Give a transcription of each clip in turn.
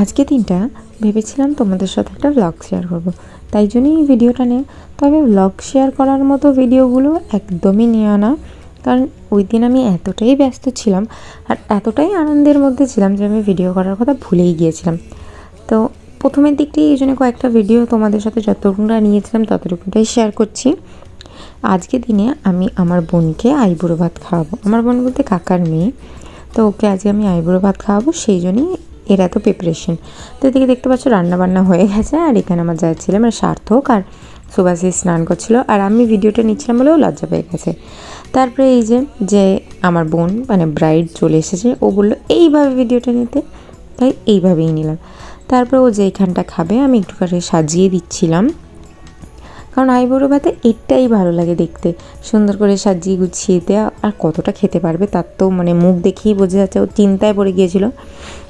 আজকে দিনটা ভেবেছিলাম তোমাদের সাথে একটা ব্লগ শেয়ার করব। তাই জন্যই এই ভিডিওটা নিয়ে। তবে ব্লগ শেয়ার করার মতো ভিডিওগুলো একদমই নেওয়া না। কারণ ওই দিন আমি এতটাই ব্যস্ত ছিলাম আর এতটাই আনন্দের মধ্যে ছিলাম যে আমি ভিডিও করার কথা ভুলেই গিয়েছিলাম। তো প্রথমের দিকটাই এই জন্য কয়েকটা ভিডিও তোমাদের সাথে যতটুকুটা নিয়েছিলাম ততটুকুটাই শেয়ার করছি। আজকে দিনে আমি আমার বোনকে আইবুড়ো ভাত খাওয়াবো। আমার বোন বলতে কাকার মেয়ে। তো ওকে আজকে আমি আইবুড়ো ভাত খাওয়াবো, সেই জন্যই এর এত প্রিপারেশন তো এদিকে দেখতে পাচ্ছ রান্নাবান্না হয়ে গেছে, আর এখানে আমার যা ছিল মানে সার্থক আর সুভাষী স্নান করছিল, আর আমি ভিডিওটা নিচ্ছিলাম বলেও লজ্জা পেয়ে গেছে। তারপরে এই যে যে আমার বোন মানে ব্রাইড চলে এসেছে, ও বলল, এইভাবে ভিডিওটা নিতে? তাই এইভাবেই নিলাম। তারপরে ও যে যেইখানটা খাবে আমি একটুখানি সাজিয়ে দিচ্ছিলাম। কারণ আইবুড়ো ভাতে এটাই ভালো লাগে দেখতে। সুন্দর করে সাজিয়ে গুছিয়ে দেওয়া আর কতটা খেতে পারবে তার তো মানে মুখ দেখেই বোঝা যাচ্ছে, ও চিন্তায় পড়ে গিয়েছিল।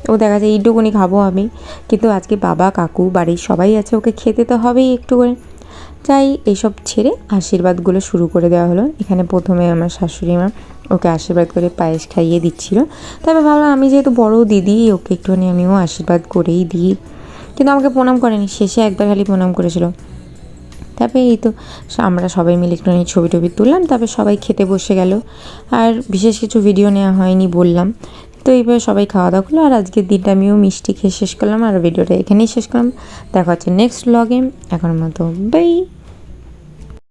ও দেখা যায়, এইটুকুনি খাব আমি। কিন্তু আজকে বাবা, কাকু, বাড়ির সবাই আছে, ওকে খেতে তো হবেই একটু করে। তাই এইসব ছেড়ে আশীর্বাদগুলো শুরু করে দেওয়া হলো। এখানে প্রথমে আমার শাশুড়ি মা ওকে আশীর্বাদ করে পায়েস খাইয়ে দিচ্ছিল। তবে ভাবলাম, আমি যেহেতু বড় দিদি, ওকে একটুখানি আমিও আশীর্বাদ করেই দিই। কিন্তু আমাকে প্রণাম করেনি। শেষে একবার খালি প্রণাম করেছিল। তারপরে এই তো আমরা সবাই মিলে একটুখানি ছবি টবি তুললাম, তারপরে সবাই খেতে বসে গেল। আর বিশেষ কিছু ভিডিও নেওয়া হয়নি বললাম। তো এইভাবে সবাই খাওয়া দাওয়া করল, আর আজকের দিনটা আমিও মিষ্টি খেয়ে শেষ করলাম, আর ভিডিওটা এখানেই শেষ করলাম। দেখা হচ্ছে নেক্সট ব্লগে এখন মতো বাই